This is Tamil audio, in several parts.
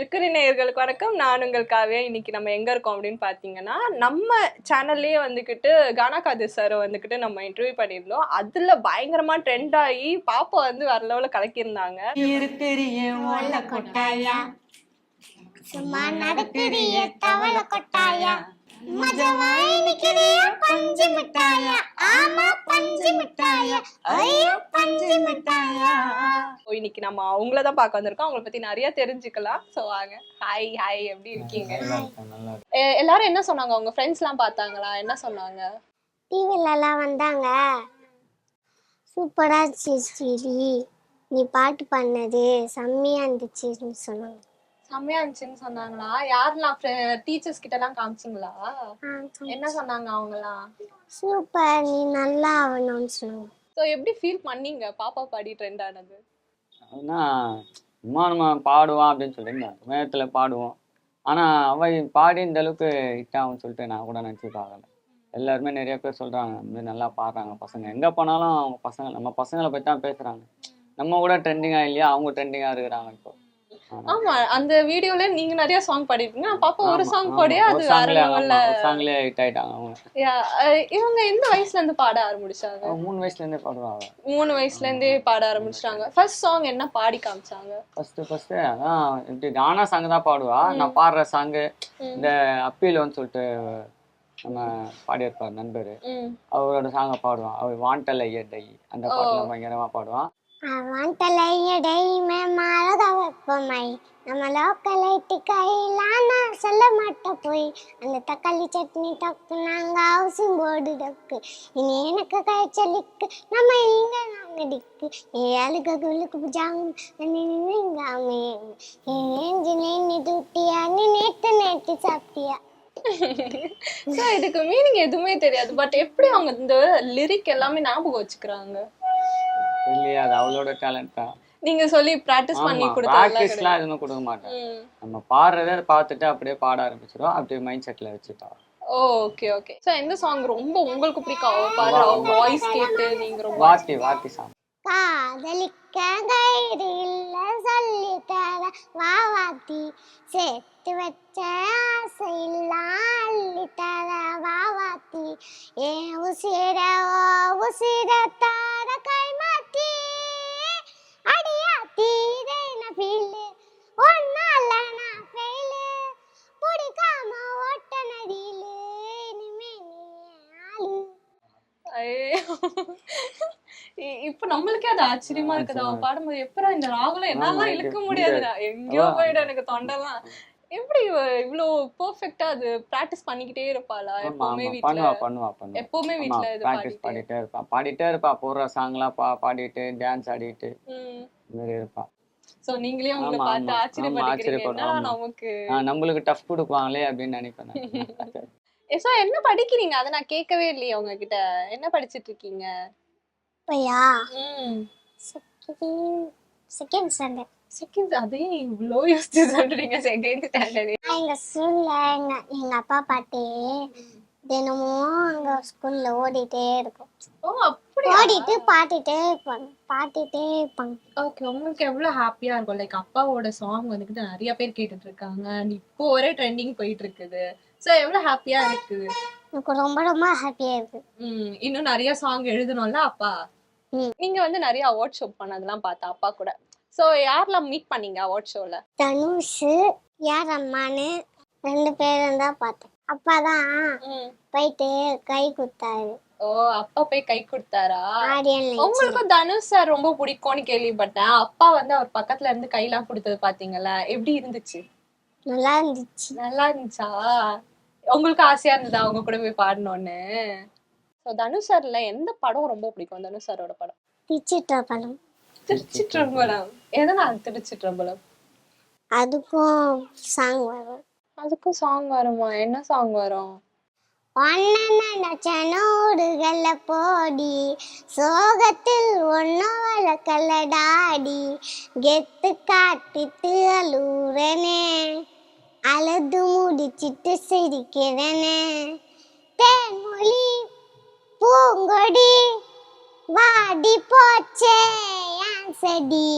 மெர்க்குரி நேயர்களுக்கு வணக்கம். நான் உங்கள் காவியா. இன்னைக்கு நம்ம எங்க இருக்கோம் அப்படின்னு பாத்தீங்கன்னா நம்ம சேனல்லே வந்துக்கிட்டு கானா காதிர் சார் வந்துக்கிட்டு நம்ம இன்டர்வியூ பண்ணியிருந்தோம். அதுல பயங்கரமா ட்ரெண்ட் ஆகி பாப்பா வந்து வேற லெவலில் கலக்கியிருந்தாங்க. சும்மா நடக்கிறிய தவள கொட்டாயா? பஞ்சு மிட்டாயா? ஆமா பஞ்சு மிட்டாயா. ஐயோ பஞ்சு மிட்டாயா. இன்னைக்கு நம்ம அவங்கள தான் பார்க்க வந்திருக்கோம். அவங்கள பத்தி நிறைய தெரிஞ்சுக்கலாம். ஸோ வாங்க. ஹாய் ஹாய் எப்படி இருக்கீங்க? எல்லாரும் என்ன சொன்னாங்க? உங்க ஃப்ரெண்ட்ஸ்லாம் பார்த்தாங்களா? என்ன சொன்னாங்க? டிவில எல்லாம் வந்தாங்க. சூப்பரா இருந்துச்சு ஸ்ரீ நீ பாட்டு பண்ணது செம்மையா இருந்துச்சுன்னு சொன்னாங்க. செம்மையா இருந்துச்சுன்னு சொன்னாங்களா? யாரெல்லாம் டீச்சர்ஸ் கிட்ட எல்லாம் காமிச்சிங்களா? என்ன சொன்னாங்க அவங்கலாம்? சூப்பர் நீ நல்லா ஆகணும்னு சொன்னாங்க. ஸோ எப்படி ஃபீல் பண்ணீங்க? பாப்பா பாடி ட்ரெண்ட் ஆனது. அதுனா சும்மா நம்ம பாடுவான் அப்படின்னு சொல்லிட்டு மேயத்தில் பாடுவோம். ஆனா அவ பாடி இந்த அளவுக்கு ஹிட் ஆகும்னு சொல்லிட்டு நான் கூட நினச்சி பார்க்கல எல்லாருமே நிறைய பேர் சொல்றாங்க வந்து நல்லா பாடுறாங்க பசங்க. எங்க போனாலும் அவங்க பசங்க நம்ம பசங்களை பத்தி தான் பேசுறாங்க. நம்ம கூட ட்ரெண்டிங்கா இல்லையா? அவங்க ட்ரெண்டிங்கா இருக்கிறாங்க இப்போ. ஆமா. அந்த வீடியோல நீங்க நிறைய சாங் பாடிருக்கீங்க பாப்பா ஒரு சாங். பாடியே? அது வேற லெவல்ல சாங்லயே ஹிட் ஆயிட்டாங்க அவங்க. இவங்க எந்த வயசுல இருந்து பாட ஆரம்பிச்சாங்க? மூணு வயசுல இருந்தே பாடுவாங்க. மூணு வயசுல இருந்தே பாட ஆரம்பிச்சிட்டாங்க. ஃபர்ஸ்ட் சாங் என்ன பாடி காமிச்சாங்க? ஃபர்ஸ்ட் ஃபர்ஸ்ட் அதான் இப்படி தானா சாங் தான் பாடுவா. நான் பாடுற சாங்கு இந்த அப்பீல்னு சொல்லிட்டு நம்ம பாடியிருப்பார் நண்பர். அவரோட சாங்கை பாடுவான். அவர் வாண்டல் ஐயடை அந்த பாட்டுல பயங்கரமா பாடுவான். அவாண்டலையடை மாறத வெப்பமை நம்ம லோக்கலைட்டு கையிலான சொல்ல மாட்டோம் போய். அந்த தக்காளி சட்னி டக்கு நாங்க ஹவுசிங் போர்டு டக்கு இனி எனக்கு காய்ச்சலுக்கு நம்ம இங்க நாங்கடிக்கு ஏழுக்கு குழுக்கு புஜாங்க நீங்காமே ஏஞ்சி நீ தூட்டியா நீ நேத்து நேத்து சாப்பிட்டியா? இதுக்கு மீனிங் எதுவுமே தெரியாது. பட் எப்படி அவங்க இந்த லிரிக் எல்லாமே ஞாபகம் வச்சுக்கிறாங்க? இல்லையா அது அவளோட டேலண்ட் தான். நீங்க சொல்லி பிராக்டிஸ் பண்ணி ஆமா கொடுத்தாங்க ப்ராக்டிஸ்லாம் எதுவுமே கொடுக்க மாட்டேன். நம்ம பாடுறத பார்த்துட்டு அப்படியே பாட ஆரம்பிச்சிடும் அப்படியே மைண்ட் செட்ல வச்சுட்டா. ஓகே ஓகே சோ எந்த சாங் ரொம்ப உங்களுக்கு பிடிக்கும்? அவ பாடுற அவங்க வாய்ஸ் கேட்டு நீங்க ரொம்ப வாத்தி வாத்தி சாங் காதலிக்க இல்ல சொல்லி தர வாவாத்தி சேர்த்து வச்ச ஆசை இல்ல அள்ளி தர வாவாத்தி ஏன் உசிர ஓ உசிர இப்ப நம்மளுக்கே அது ஆச்சரியமா இருக்குது? அவ பாடும்போது எப்படா இந்த ராகுல என்னால ஆமா, இழுக்க முடியாதுடா. எங்கேயோ. போயிடும் எனக்கு தொண்டெல்லாம் எப்படி இவ இவ்ளோ பெர்ஃபெக்ட்டா அது பிராக்டிஸ் பண்ணிக்கிட்டே இருப்பாளா எப்பவுமே வீட்ல? பண்ணுவா பண்ணுவா பண்ணுவா. எப்பவுமே வீட்ல இது ப்ராக்டிஸ் பாடிட்டே. இருப்பா. பாடிட்டே இருப்பா. போடுற சாங்லாம் பா பாடிட்டு டான்ஸ் ஆடிட்டு மாதிரி இருப்பா. சோ நீங்களே உங்களை பார்த்து ஆச்சரியப்படுறீங்க. நமக்கு? நம்மளுக்கு டஃப் கொடுப்பாங்களே அப்படின்னு நினைப்பேன் நான். சோ என்ன படிக்கிறீங்க? அத நான் கேட்கவே இல்லையே உங்ககிட்ட. என்ன படிச்சிட்டு இருக்கீங்க ம். செகண்ட் செகண்ட் ஸ்டாண்டர்ட் செகண்ட் அதே இவ்ளோ யோசிச்சு சொல்றீங்க செகண்ட் ஸ்டாண்டர்ட் எங்க ஸ்கூல்ல எங்க எங்க அப்பா பாட்டி தினமும் அங்க ஸ்கூல்ல ஓடிட்டே இருக்கும். ஓ அப்படியா? ஓடிட்டு பாடிட்டே இருப்பாங்க. பாடிட்டே இருப்பாங்க. ஓகே உங்களுக்கு எவ்வளவு ஹாப்பியா இருக்கும்? லைக் அப்பாவோட சாங் வந்துட்டு நிறைய பேர் கேட்டுட்டு இருக்காங்க இப்போ ஒரே ட்ரெண்டிங் போயிட்டு இருக்குது சோ எவ்வளவு ஹாப்பியா இருக்குது எனக்கு ரொம்ப ரொம்ப ஹாப்பியா இருக்கு. ம் இன்னும் நிறைய சாங் எழுதணும்ல அப்பா. நீங்க வந்து நிறைய அவார்ட் ஷோ பண்ணதெல்லாம் பார்த்தா அப்பா கூட. சோ யாரெல்லாம் மீட் பண்ணீங்க அவார்ட் ஷோல தனுஷ் யார் அம்மான்னு ரெண்டு பேரும் தான் பார்த்தேன். அப்பா தான் போயிட்டு கை கொடுத்தாரு. ஓ அப்பா போய் கை கொடுத்தாரா? உங்களுக்கும் தனுஷ் சார் ரொம்ப பிடிக்கும்னு கேள்விப்பட்டேன். அப்பா வந்து அவர் பக்கத்துல இருந்து கையெல்லாம் கொடுத்தது பாத்தீங்களா எப்படி இருந்துச்சு? நல்லா இருந்துச்சு. நல்லா இருந்துச்சா? உங்களுக்கு ஆசையா இருந்ததா? அவங்க கூட போய் பாடணும்னு. ஸோ தனுஷ் சார்ல எந்த படம் ரொம்ப பிடிக்கும்? தனுஷ் சாரோட படம். பிச்சிட்டப்பழம் திருச்சிற்றம்பலம். எதனால் திருச்சிற்றம்பலம்? அதுக்கும் சாங் வரும். அதுக்கும் சாங் வருமா? என்ன சாங் வரும்? ஒன்னோடுகள போடி. சோகத்தில் ஒன்னவள கல்லடாடி கெத்து காட்டிட்டு அழுறனே அழுது முடிச்சிட்டு சிரிக்கிறனே. தேன்மொழி பூங்கொடி வாடி போச்சே என் செடி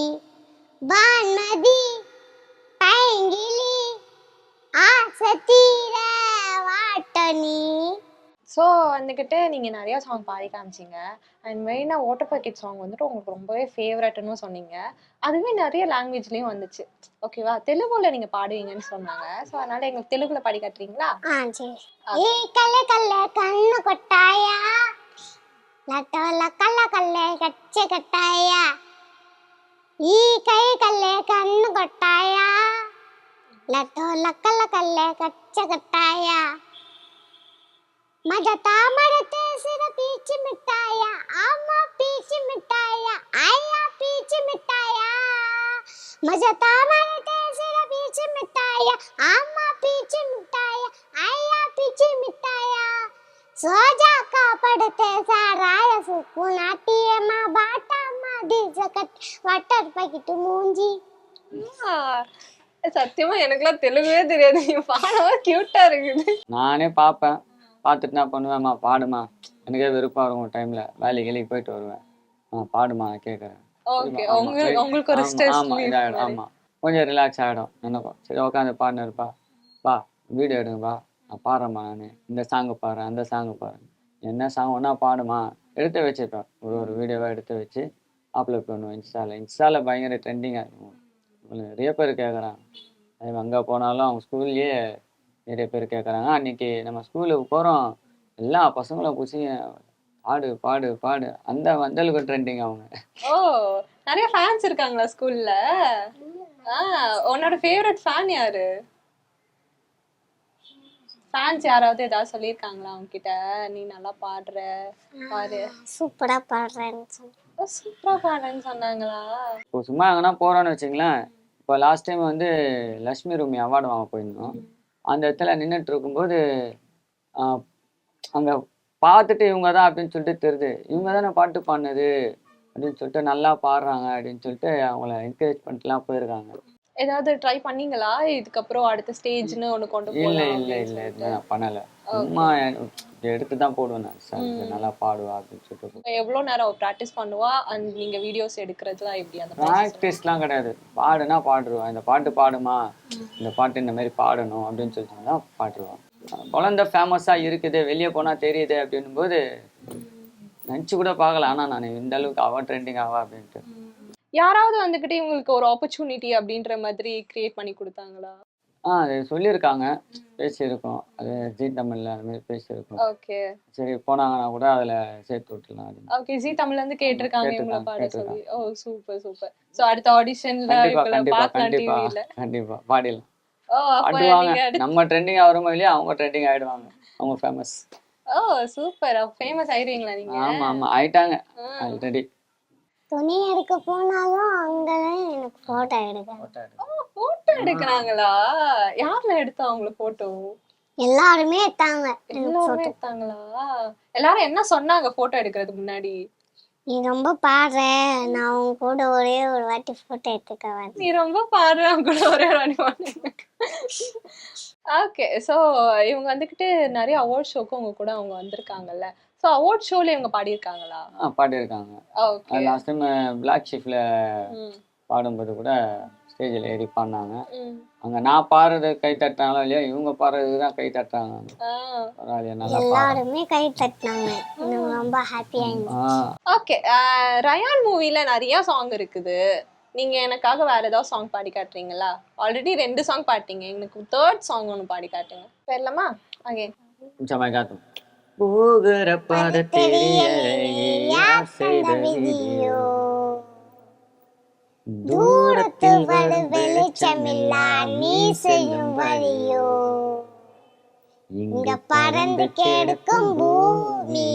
வான்மதி பைங்கிலி ஆசை தீர வாட்ட வந்துக்கிட்டு நீங்கள் நிறையா சாங் பாடி காமிச்சிங்க. அண்ட் மெயினாக ஓட்டர் பாக்கெட் சாங் வந்துட்டு உங்களுக்கு ரொம்பவே ஃபேவரட்னு சொன்னீங்க. அதுவே நிறைய லாங்குவேஜ்லேயும் வந்துச்சு. ஓகேவா தெலுங்குல நீங்கள் பாடுவீங்கன்னு சொன்னாங்க. ஸோ அதனால எங்களுக்கு தெலுங்குல பாடி காட்டுறீங்களா? கல்ல கல்லை கண்ணு கொட்டாயா? லட்டோல கல்ல கல்ல கச்சை கட்டாயா? ஈ கை கல்லை கண்ணு கொட்டாயா? லட்டோல கல்ல கல்லை கச்சை கட்டாயா? माझ्या तामड्यात सिर पीच मिठाया आम्हा पीच मिठाया आया पीच मिठाया माझ्या तामड्यात सिर पीच मिठाया आम्हा पीच मिठाया आया पीच मिठाया सोजा कापडते साराया सुकुनाटीये मा बाटा मा जगत वाटर பக்கிட்டு மூஞ்சி சத்தியமா எனக்குலாம் தெலுங்குவே தெரியாது நீ பாடவா கியூட்டா இருக்குது நானே பாப்பேன் பார்த்துட்டு நான் பண்ணுவேன்மா பாடுமா எனக்கே வெறுப்பாக இருக்கும் டைமில் வேலைக்கு வேலைக்கு போயிட்டு வருவேன். ஆ பாடுமா கேட்குறேன் ஆமா, கொஞ்சம் ரிலாக்ஸ் ஆகிடும் எனக்கும் சரி உட்காந்து பாடினு இருப்பா. பா வீடியோ எடுங்கப்பா நான் பாடுறேம்மா நான். இந்த சாங்கு பாடுறேன் அந்த சாங்கு பாடுறேன். என்ன சாங் ஒன்றா பாடுமா எடுத்து வச்சுப்பேன் ஒரு ஒரு வீடியோவாக எடுத்து வச்சு அப்லோட் பண்ணுவேன் இன்ஸ்டாவில் இன்ஸ்டாவில் பயங்கர ட்ரெண்டிங்காக இருக்கும். நிறைய பேர் கேட்குறாங்க அது அங்கே போனாலும் அவங்க ஸ்கூல்லேயே நிறைய பேர் கேட்குறாங்க அன்னைக்கு நம்ம ஸ்கூலுக்கு போகிறோம் எல்லா பசங்களும் குசி பாடு பாடு பாடு. அந்த வந்தலுக்கு ட்ரெண்டிங் அவங்க. ஓ நிறைய ஃபேன்ஸ் இருக்காங்களா ஸ்கூல்ல ஆ உன்னோட ஃபேவரட் ஃபேன் யாரு? ஃபேன்ஸ் யாராவது ஏதாவது சொல்லியிருக்காங்களா உன்கிட்ட நீ நல்லா பாடுற பாரு சூப்பரா பாடுறேன்னு சொல்லி சூப்பரா பாடுறேன்னு சொன்னாங்களா? இப்போ சும்மா எங்கன்னா போகிறோன்னு வச்சுங்களேன் இப்போ லாஸ்ட் டைம் வந்து லக்ஷ்மி ரூமி அவார்டு வாங்க போயிருந்தோம். அந்த இடத்துல நின்றுட்டு இருக்கும்போது அங்கே பார்த்துட்டு இவங்க தான் அப்படின்னு சொல்லிட்டு தெரியுது. இவங்க தானே பாட்டு பாடினது அப்படின்னு சொல்லிட்டு நல்லா பாடுறாங்க அப்படின்னு சொல்லிட்டு அவங்கள என்கரேஜ் பண்ணிட்டுலாம் போயிருக்காங்க. ஏதாவது ட்ரை பண்ணீங்களா? இதுக்கப்புறம் அடுத்த ஸ்டேஜ்னு ஒண்ணு கொண்டு இல்லை இல்லை இல்லை நான் பண்ணலை. சும்மா எடுத்து தான் போடுவேன் நான். நல்லா பாடுவா அப்படின்னு சொல்லிட்டு எவ்வளவு நேரம் ப்ராக்டிஸ் பண்ணுவா? அண்ட் நீங்க வீடியோஸ் எடுக்கிறதுலாம் எப்படி அந்த? ப்ராக்டிஸ்லாம் கிடையாது. பாடுனா பாடுருவான் இந்த பாட்டு பாடுமா? இந்த பாட்டு இந்த மாதிரி பாடணும் அப்படின்னு சொல்லிட்டு தான் பாடுருவான் குழந்தை ஃபேமஸாக இருக்குது வெளியே போனால் தெரியுது அப்படின்னும் போது நினச்சி கூட பார்க்கல. ஆனால் நான் இந்த அளவுக்கு அவ ட்ரெண்டிங் ஆவா அப்படின்ட்டு. யாராவது வந்துகிட்டு இவங்களுக்கு ஒரு ஆப்பர்ச்சுனிட்டி அப்படின்ற மாதிரி கிரியேட் பண்ணி கொடுத்தாங்களா? ஆ அது சொல்லியிருக்காங்க. பேசியிருக்கோம். அது ஜி தமிழில் அந்த மாதிரி பேசியிருக்கோம். ஓகே. சரி போனாங்கன்னா கூட அதில் சேர்த்து விட்டுலாம் ஓகே ஜி தமிழ்ல இருந்து கேட்டிருக்காங்க இவங்கள பாட சொல்லி. ஓ சூப்பர் சூப்பர் சோ அடுத்த ஆடிஷன்ல கண்டிப்பா கண்டிப்பா கண்டிப்பா பாடிடலாம். ஓ அப்ப நம்ம ட்ரெண்டிங் ஆகிறோமோ இல்லையா அவங்க ட்ரெண்டிங் ஆயிடுவாங்க. அவங்க ஃபேமஸ் ஓ சூப்பர் ஃபேமஸ் ஆயிருவீங்களா நீங்க? ஆமா ஆமா. ஆயிட்டாங்க. ஆல்ரெடி துணி எடுக்க போனாலும் அங்கதான் எனக்கு போட்டோ எடுக்க போட்டோ எடுக்கிறாங்களா? யார்ல எடுத்தா அவங்க போட்டோ எல்லாருமே எடுத்தாங்க. எல்லாருமே. எடுத்தாங்களா? எல்லாரும் என்ன சொன்னாங்க போட்டோ எடுக்கிறதுக்கு முன்னாடி? நீ ரொம்ப பாடுற. நான் உன் கூட ஒரே ஒரு வாட்டி போட்டோ எடுத்துக்க வரேன். நீ ரொம்ப பாடுறாங்க கூட ஒரே ஓகே ஸோ இவங்க வந்துக்கிட்டு நிறைய அவார்ட் ஷோக்கு உங்க கூட அவங்க வந்திருக்காங்கல்ல. ஸோ அவார்ட் ஷோல இவங்க பாடியிருக்காங்களா? ஆ பாடியிருக்காங்க. ஓகே லாஸ்ட் டைம் பிளாக் ஷிஃப்ட்ல பாடும்போது கூட ஸ்டேஜில் ஏறி பாடினாங்க அங்க நான் பாடுறது கை தட்டினாலும் இல்லையா? இவங்க பாடுறதுக்கு தான் கை தட்டுறாங்க. பரவாயில்லையா நல்லா பாடு. எல்லாருமே கை தட்டினாங்க. எனக்கு ரொம்ப ஹாப்பியா இருந்துச்சு ஓகே ரயான் மூவில நிறைய சாங் இருக்குது. நீங்க எனக்காக வேற ஏதாவது சாங் பாடி காட்டுறீங்களா? ஆல்ரெடி ரெண்டு சாங் பாட்டீங்க. எனக்கு தேர்ட் சாங் ஒன்று பாடி காட்டுங்க. போயிடலாமா அகைன் காட்டும் போகிற பாத செய்த விதியோ. வெளிச்சமில்லா நீ செய்யும் வழியோ? இங்க பறந்து கெடுக்கும் பூமி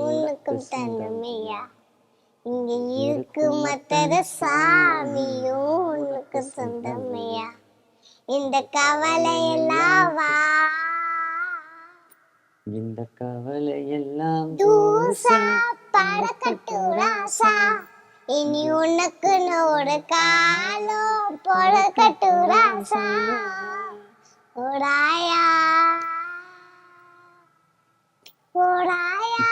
உனக்கு தந்தமையா இங்க இருக்கு மத்தத சாமியும் உனக்கு சொந்தமையா? இந்த கவலை எல்லாம் வா. இந்த கவலை எல்லாம் தூசா பறக்கட்டு ராசா இனி உனக்குன்னு ஒரு காலம் பொழக்கட்டு ராசா ஓடாயா ஓடாயா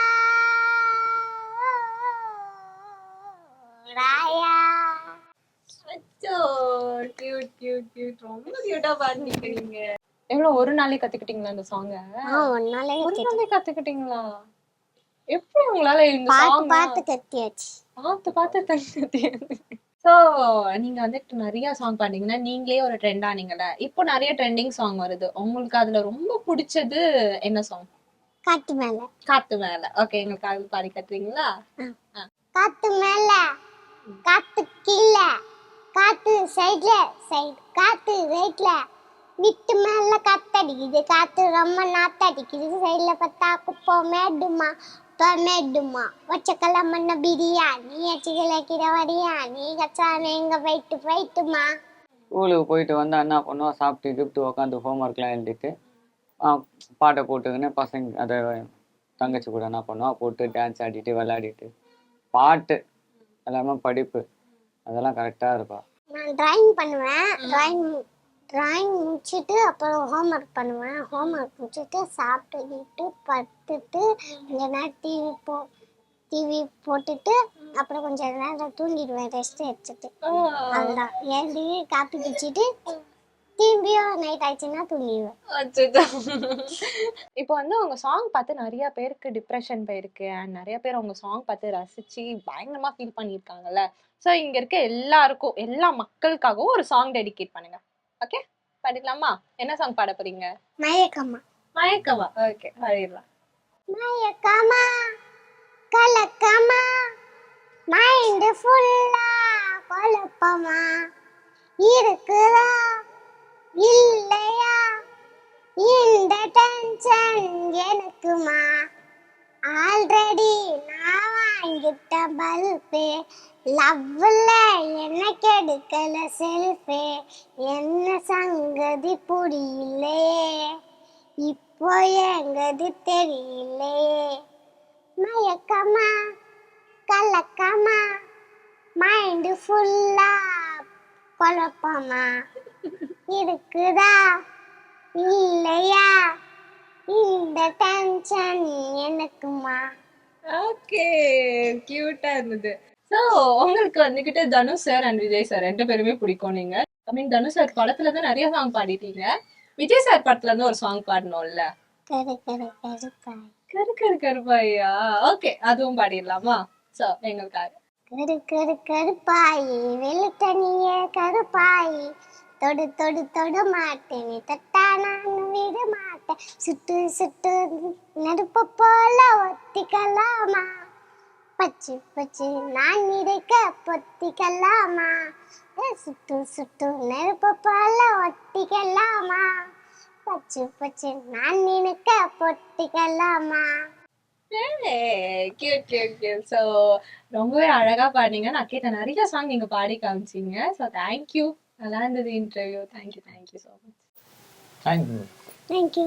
ஓடாயா அச்சோ கியூட் கியூட் கியூட் ரொம்ப கியூட்டா பாடுனீங்க நீங்க. எவ்வளவு ஒரு நாளே கத்துக்கிட்டீங்களா இந்த சாங்க ஆ ஒரு. நாளே கத்துக்கிட்டீங்களா? எப்படி உங்களால இந்த பார்த்து சாங் பார்த்து கத்தியாச்சு பார்த்து பார்த்து தண்ணி ஸோ நீங்க வந்துட்டு நிறைய சாங் பாடுறீங்கன்னா நீங்களே ஒரு ட்ரெண்ட் ஆனீங்கல்ல. இப்போ நிறைய ட்ரெண்டிங் சாங் வருது. உங்களுக்கு அதுல ரொம்ப பிடிச்சது என்ன சாங் காட்டு மேல. காத்து மேல. ஓகே எங்களுக்கு அது பாடி கட்டுறீங்களா? காத்து மேல. காத்து கீழே. காத்து சைடுல சைடு காத்து ரைட்ல விட்டு மேல காத்தடிக்குது. காத்து ரொம்ப நாத்தடிக்குது. சைடுல பார்த்தா குப்பை மேடுமா. மண்ண பிரியாணி அச்சுக்கல கிட வரியாணி கச்சான எங்க போயிட்டு போயிட்டுமா? ஸ்கூலுக்கு போயிட்டு வந்தா என்ன பண்ணுவோம் சாப்பிட்டு கிஃப்ட்டு உட்காந்து ஹோம்ஒர்க்லாம் எழுதிட்டு பாட்டை போட்டுக்கின்னு பசங்க அதை தங்கச்சி கூட என்ன பண்ணுவோம் போட்டு டான்ஸ் ஆடிட்டு விளையாடிட்டு பாட்டு எல்லாமே படிப்பு. அதெல்லாம் கரெக்டாக இருப்பா. நான் டிராயிங் பண்ணுவேன். டிராயிங் ட்ராயிங் முடிச்சுட்டு அப்புறம் ஹோம்ஒர்க் பண்ணுவேன். ஹோம்ஒர்க் முடிச்சுட்டு சாப்பிட்டுக்கிட்டு படுத்துட்டு கொஞ்ச நேரம் டிவி போ டிவி போட்டுட்டு அப்புறம் கொஞ்ச நேரம் தூங்கிடுவேன். ரெஸ்ட் எடுத்துட்டு. அதுதான் ஏந்தி காப்பி குடிச்சிட்டு திரும்பியும் நைட் ஆயிடுச்சுன்னா தூங்கிடுவேன். இப்போ வந்து உங்க சாங் பார்த்து நிறைய பேருக்கு டிப்ரெஷன் போயிருக்கு. அண்ட் நிறைய பேர் உங்க சாங் பார்த்து ரசிச்சு பயங்கரமா ஃபீல் பண்ணியிருக்காங்கல்ல. ஸோ இங்க இருக்க எல்லாருக்கும் எல்லா மக்களுக்காகவும் ஒரு சாங் டெடிகேட் பண்ணுங்க. ஓகே பாடிடலாமா என்ன சாங் பாட போறீங்க? மயக்கமா. மயக்கமா. ஓகே பாடிடலாம். மயக்கமா கலக்கமா மைண்ட் ஃபுல்லா குழப்பமா இருக்குதா இல்லையா? இந்த டென்ஷன் எனக்குமா? ஆல்ரெடி நான் வாங்கிட்ட பல்பு. லவ்ல என்ன கெடுக்கல செல்ஃபே? என்ன சங்கதி புரியல? இப்போ எங்கது தெரியல? மயக்கமா? கலக்கமா? மைண்டு ஃபுல்லா குழப்பமா? இருக்குதா? இல்லையா? இந்த டென்ஷன் எனக்குமா ஓகே கியூட்டா இருந்தது. ஸோ உங்களுக்கு வந்துகிட்டு Dhanush sir and Vijay sir ரெண்டு பேருமே பிடிக்கும் நீங்க. ஐ மீன் தனுஷ் சார் படத்துல இருந்து நிறைய சாங் பாடிட்டீங்க. விஜய் சார் படத்துல இருந்து ஒரு சாங் பாடணும்ல? கரு கரு கருப்பாய் கரு கரு கருப்பாயா? ஓகே அதுவும் பாடிடலாமா? ஸோ எங்களுக்காக. கரு கரு கருப்பாயி வெளுத்தனிய கருப்பாயி. தொடு தொடு தொடு மாட்டேன். நீ தொட்டா மாட்டேன் சுட்டு சுட்டு நெருப்பு போல ஒத்திக்கலாமா? பச்சு பச்சு நான் இருக்க பொத்திக்கலாமா? ஏ, சுட்டு சுட்டு நெருப்பு போல ஒத்திக்கலாமா? பச்சு பச்சு நான் நினைக்க பொத்திக்கலாமா? கியூட் கியூட் கியூட் ஸோ ரொம்பவே அழகா பாடினீங்க. நான் கேட்ட நிறைய சாங் நீங்க பாடி காமிச்சீங்க. ஸோ தேங்க்யூ நல்லா இருந்தது interview thank you thank you so much thank you thank you